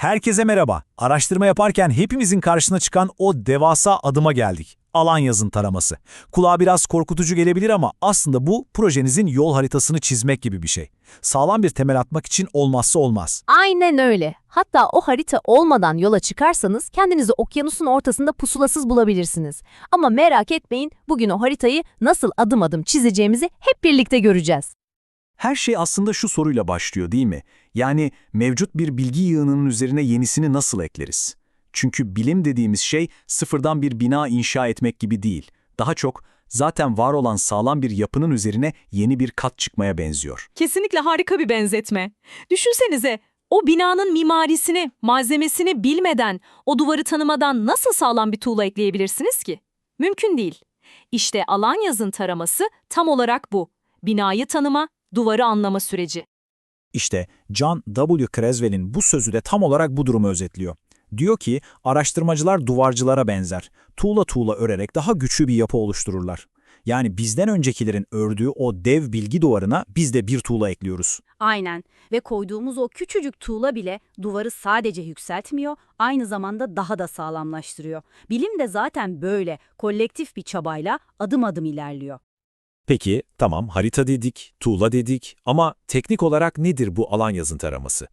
Herkese merhaba. Araştırma yaparken hepimizin karşısına çıkan o devasa adıma geldik. Alan yazın taraması. Kulağa biraz korkutucu gelebilir ama aslında bu projenizin yol haritasını çizmek gibi bir şey. Sağlam bir temel atmak için olmazsa olmaz. Aynen öyle. Hatta o harita olmadan yola çıkarsanız kendinizi okyanusun ortasında pusulasız bulabilirsiniz. Ama merak etmeyin, bugün o haritayı nasıl adım adım çizeceğimizi hep birlikte göreceğiz. Her şey aslında şu soruyla başlıyor değil mi? Yani mevcut bir bilgi yığınının üzerine yenisini nasıl ekleriz? Çünkü bilim dediğimiz şey sıfırdan bir bina inşa etmek gibi değil. Daha çok zaten var olan sağlam bir yapının üzerine yeni bir kat çıkmaya benziyor. Kesinlikle harika bir benzetme. Düşünsenize, o binanın mimarisini, malzemesini bilmeden, o duvarı tanımadan nasıl sağlam bir tuğla ekleyebilirsiniz ki? Mümkün değil. İşte alan yazın taraması tam olarak bu. Binayı tanıma, duvarı anlama süreci. İşte John W. Creswell'in bu sözü de tam olarak bu durumu özetliyor. Diyor ki araştırmacılar duvarcılara benzer. Tuğla tuğla örerek daha güçlü bir yapı oluştururlar. Yani bizden öncekilerin ördüğü o dev bilgi duvarına biz de bir tuğla ekliyoruz. Aynen ve koyduğumuz o küçücük tuğla bile duvarı sadece yükseltmiyor, aynı zamanda daha da sağlamlaştırıyor. Bilim de zaten böyle, kolektif bir çabayla adım adım ilerliyor. Peki, tamam harita dedik, tuğla dedik ama teknik olarak nedir bu alan yazın taraması?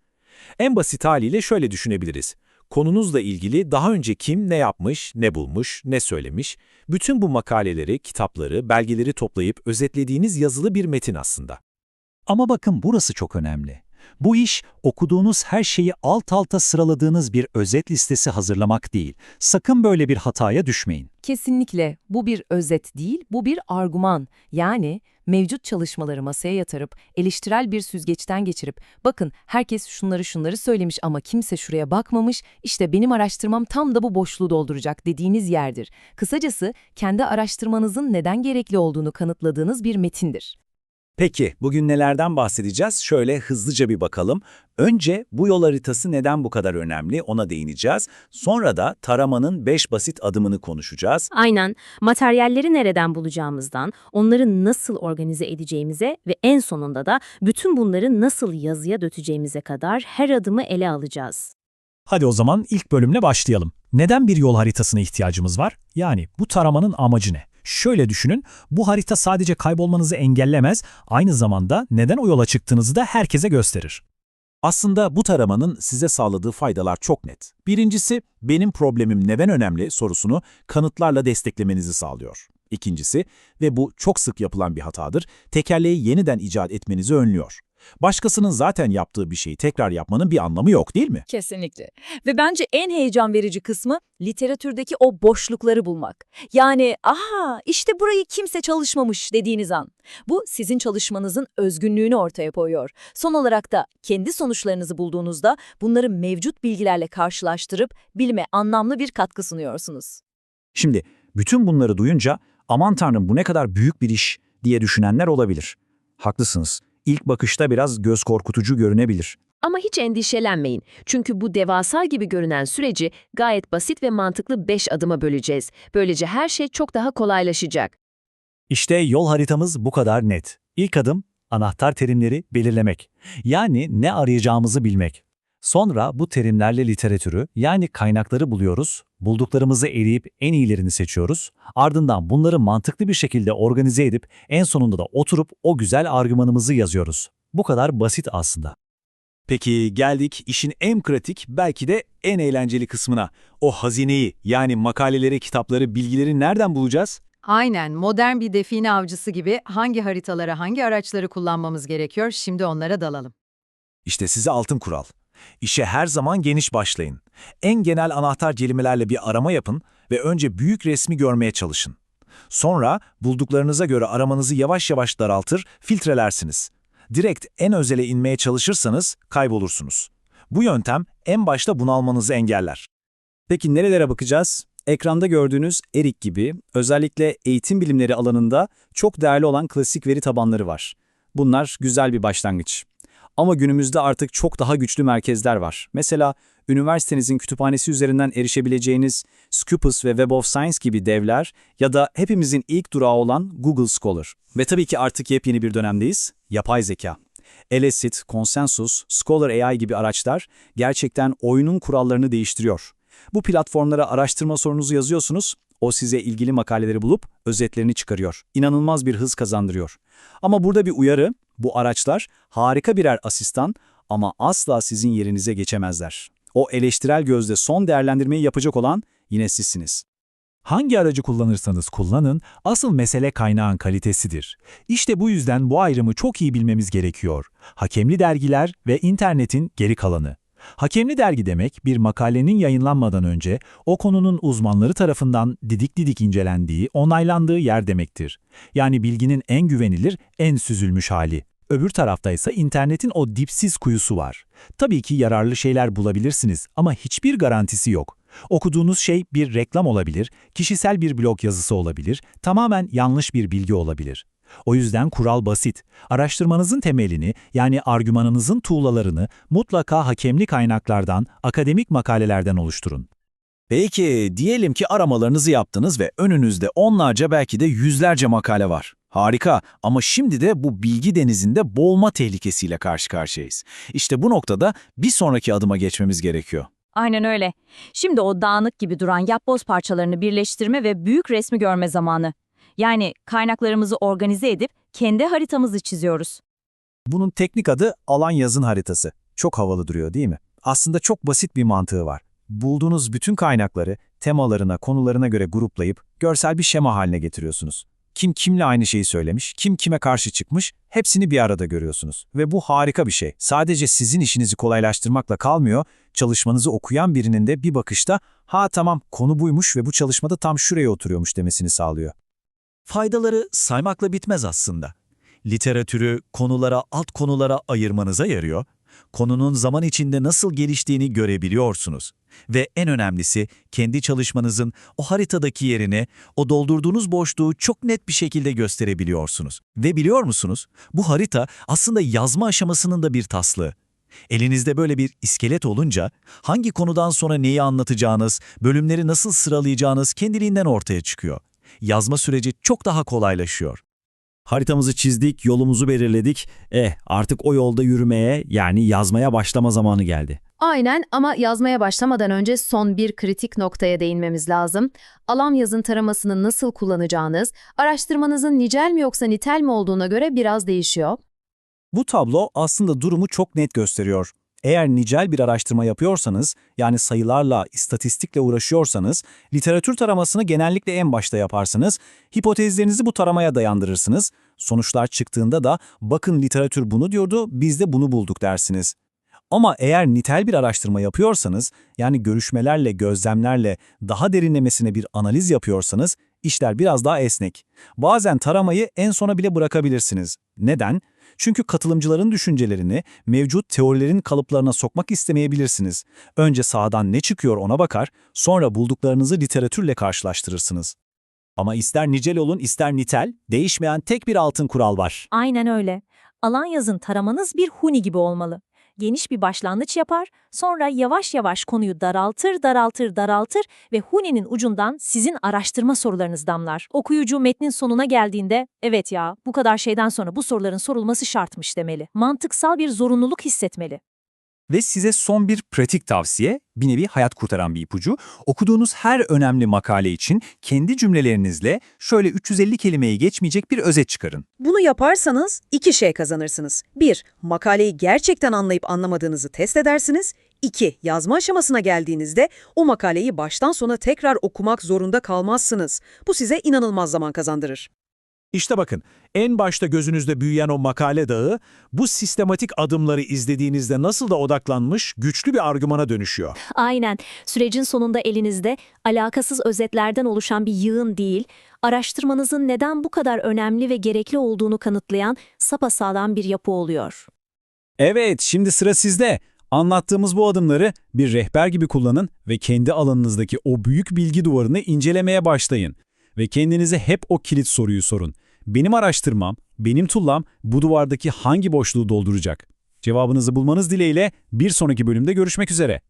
En basit haliyle şöyle düşünebiliriz. Konunuzla ilgili daha önce kim ne yapmış, ne bulmuş, ne söylemiş, bütün bu makaleleri, kitapları, belgeleri toplayıp özetlediğiniz yazılı bir metin aslında. Ama bakın burası çok önemli. Bu iş okuduğunuz her şeyi alt alta sıraladığınız bir özet listesi hazırlamak değil. Sakın böyle bir hataya düşmeyin. Kesinlikle bu bir özet değil, bu bir argüman. Yani mevcut çalışmaları masaya yatırıp, eleştirel bir süzgeçten geçirip, bakın herkes şunları şunları söylemiş ama kimse şuraya bakmamış, işte benim araştırmam tam da bu boşluğu dolduracak dediğiniz yerdir. Kısacası kendi araştırmanızın neden gerekli olduğunu kanıtladığınız bir metindir. Peki bugün nelerden bahsedeceğiz? Şöyle hızlıca bir bakalım. Önce bu yol haritası neden bu kadar önemli ona değineceğiz. Sonra da taramanın 5 basit adımını konuşacağız. Aynen, materyalleri nereden bulacağımızdan, onları nasıl organize edeceğimize ve en sonunda da bütün bunları nasıl yazıya dökeceğimize kadar her adımı ele alacağız. Hadi o zaman ilk bölümle başlayalım. Neden bir yol haritasına ihtiyacımız var? Yani bu taramanın amacı ne? Şöyle düşünün, bu harita sadece kaybolmanızı engellemez, aynı zamanda neden o yola çıktığınızı da herkese gösterir. Aslında bu taramanın size sağladığı faydalar çok net. Birincisi, benim problemim neden önemli sorusunu kanıtlarla desteklemenizi sağlıyor. İkincisi, ve bu çok sık yapılan bir hatadır, tekerleği yeniden icat etmenizi önlüyor. Başkasının zaten yaptığı bir şeyi tekrar yapmanın bir anlamı yok değil mi? Kesinlikle. Ve bence en heyecan verici kısmı literatürdeki o boşlukları bulmak. Yani aha işte burayı kimse çalışmamış dediğiniz an. Bu sizin çalışmanızın özgünlüğünü ortaya koyuyor. Son olarak da kendi sonuçlarınızı bulduğunuzda bunları mevcut bilgilerle karşılaştırıp bilime anlamlı bir katkı sunuyorsunuz. Şimdi bütün bunları duyunca aman tanrım bu ne kadar büyük bir iş diye düşünenler olabilir. Haklısınız. İlk bakışta biraz göz korkutucu görünebilir. Ama hiç endişelenmeyin. Çünkü bu devasa gibi görünen süreci gayet basit ve mantıklı 5 adıma böleceğiz. Böylece her şey çok daha kolaylaşacak. İşte yol haritamız bu kadar net. İlk adım anahtar terimleri belirlemek. Yani ne arayacağımızı bilmek. Sonra bu terimlerle literatürü yani kaynakları buluyoruz, bulduklarımızı eleyip en iyilerini seçiyoruz. Ardından bunları mantıklı bir şekilde organize edip en sonunda da oturup o güzel argümanımızı yazıyoruz. Bu kadar basit aslında. Peki geldik işin en pratik belki de en eğlenceli kısmına. O hazineyi yani makaleleri, kitapları, bilgileri nereden bulacağız? Aynen, modern bir define avcısı gibi hangi haritaları, hangi araçları kullanmamız gerekiyor, şimdi onlara dalalım. İşte size altın kural. İşe her zaman geniş başlayın. En genel anahtar kelimelerle bir arama yapın ve önce büyük resmi görmeye çalışın. Sonra bulduklarınıza göre aramanızı yavaş yavaş daraltır, filtrelersiniz. Direkt en özele inmeye çalışırsanız kaybolursunuz. Bu yöntem en başta bunalmanızı engeller. Peki nerelere bakacağız? Ekranda gördüğünüz ERIC gibi özellikle eğitim bilimleri alanında çok değerli olan klasik veri tabanları var. Bunlar güzel bir başlangıç. Ama günümüzde artık çok daha güçlü merkezler var. Mesela üniversitenizin kütüphanesi üzerinden erişebileceğiniz Scopus ve Web of Science gibi devler ya da hepimizin ilk durağı olan Google Scholar. Ve tabii ki artık yepyeni bir dönemdeyiz, yapay zeka. Elicit, Consensus, Scholar AI gibi araçlar gerçekten oyunun kurallarını değiştiriyor. Bu platformlara araştırma sorunuzu yazıyorsunuz, o size ilgili makaleleri bulup özetlerini çıkarıyor. İnanılmaz bir hız kazandırıyor. Ama burada bir uyarı, bu araçlar harika birer asistan ama asla sizin yerinize geçemezler. O eleştirel gözle son değerlendirmeyi yapacak olan yine sizsiniz. Hangi aracı kullanırsanız kullanın, asıl mesele kaynağın kalitesidir. İşte bu yüzden bu ayrımı çok iyi bilmemiz gerekiyor. Hakemli dergiler ve internetin geri kalanı. Hakemli dergi demek, bir makalenin yayınlanmadan önce o konunun uzmanları tarafından didik didik incelendiği, onaylandığı yer demektir. Yani bilginin en güvenilir, en süzülmüş hali. Öbür tarafta ise internetin o dipsiz kuyusu var. Tabii ki yararlı şeyler bulabilirsiniz ama hiçbir garantisi yok. Okuduğunuz şey bir reklam olabilir, kişisel bir blog yazısı olabilir, tamamen yanlış bir bilgi olabilir. O yüzden kural basit. Araştırmanızın temelini yani argümanınızın tuğlalarını mutlaka hakemli kaynaklardan, akademik makalelerden oluşturun. Peki, diyelim ki aramalarınızı yaptınız ve önünüzde onlarca belki de yüzlerce makale var. Harika ama şimdi de bu bilgi denizinde boğulma tehlikesiyle karşı karşıyayız. İşte bu noktada bir sonraki adıma geçmemiz gerekiyor. Aynen öyle. Şimdi o dağınık gibi duran yapboz parçalarını birleştirme ve büyük resmi görme zamanı. Yani kaynaklarımızı organize edip kendi haritamızı çiziyoruz. Bunun teknik adı alan yazın haritası. Çok havalı duruyor değil mi? Aslında çok basit bir mantığı var. Bulduğunuz bütün kaynakları temalarına, konularına göre gruplayıp görsel bir şema haline getiriyorsunuz. Kim kimle aynı şeyi söylemiş, kim kime karşı çıkmış, hepsini bir arada görüyorsunuz. Ve bu harika bir şey. Sadece sizin işinizi kolaylaştırmakla kalmıyor, çalışmanızı okuyan birinin de bir bakışta ha tamam konu buymuş ve bu çalışmada tam şuraya oturuyormuş demesini sağlıyor. Faydaları saymakla bitmez aslında. Literatürü konulara, alt konulara ayırmanıza yarıyor. Konunun zaman içinde nasıl geliştiğini görebiliyorsunuz. Ve en önemlisi kendi çalışmanızın o haritadaki yerini, o doldurduğunuz boşluğu çok net bir şekilde gösterebiliyorsunuz. Ve biliyor musunuz? Bu harita aslında yazma aşamasının da bir taslığı. Elinizde böyle bir iskelet olunca hangi konudan sonra neyi anlatacağınız, bölümleri nasıl sıralayacağınız kendiliğinden ortaya çıkıyor. Yazma süreci çok daha kolaylaşıyor. Haritamızı çizdik, yolumuzu belirledik. Eh, artık o yolda yürümeye, yani yazmaya başlama zamanı geldi. Aynen ama yazmaya başlamadan önce son bir kritik noktaya değinmemiz lazım. Alan yazın taramasını nasıl kullanacağınız, araştırmanızın nicel mi yoksa nitel mi olduğuna göre biraz değişiyor. Bu tablo aslında durumu çok net gösteriyor. Eğer nicel bir araştırma yapıyorsanız, yani sayılarla, istatistikle uğraşıyorsanız, literatür taramasını genellikle en başta yaparsınız, hipotezlerinizi bu taramaya dayandırırsınız, sonuçlar çıktığında da bakın literatür bunu diyordu, biz de bunu bulduk dersiniz. Ama eğer nitel bir araştırma yapıyorsanız, yani görüşmelerle, gözlemlerle daha derinlemesine bir analiz yapıyorsanız, işler biraz daha esnek. Bazen taramayı en sona bile bırakabilirsiniz. Neden? Çünkü katılımcıların düşüncelerini mevcut teorilerin kalıplarına sokmak istemeyebilirsiniz. Önce sağdan ne çıkıyor ona bakar, sonra bulduklarınızı literatürle karşılaştırırsınız. Ama ister nicel olun ister nitel, değişmeyen tek bir altın kural var. Aynen öyle. Alan yazın taramanız bir huni gibi olmalı. Geniş bir başlangıç yapar, sonra yavaş yavaş konuyu daraltır, daraltır, daraltır ve Huni'nin ucundan sizin araştırma sorularınız damlar. Okuyucu metnin sonuna geldiğinde, evet ya bu kadar şeyden sonra bu soruların sorulması şartmış demeli. Mantıksal bir zorunluluk hissetmeli. Ve size son bir pratik tavsiye, bir nevi hayat kurtaran bir ipucu. Okuduğunuz her önemli makale için kendi cümlelerinizle şöyle 350 kelimeyi geçmeyecek bir özet çıkarın. Bunu yaparsanız iki şey kazanırsınız. 1. Makaleyi gerçekten anlayıp anlamadığınızı test edersiniz. 2. Yazma aşamasına geldiğinizde o makaleyi baştan sona tekrar okumak zorunda kalmazsınız. Bu size inanılmaz zaman kazandırır. İşte bakın, en başta gözünüzde büyüyen o makale dağı, bu sistematik adımları izlediğinizde nasıl da odaklanmış, güçlü bir argümana dönüşüyor. Aynen. Sürecin sonunda elinizde alakasız özetlerden oluşan bir yığın değil, araştırmanızın neden bu kadar önemli ve gerekli olduğunu kanıtlayan sapasağlam bir yapı oluyor. Evet, şimdi sıra sizde. Anlattığımız bu adımları bir rehber gibi kullanın ve kendi alanınızdaki o büyük bilgi duvarını incelemeye başlayın. Ve kendinize hep o kilit soruyu sorun. Benim araştırmam, benim tullam bu duvardaki hangi boşluğu dolduracak? Cevabınızı bulmanız dileğiyle bir sonraki bölümde görüşmek üzere.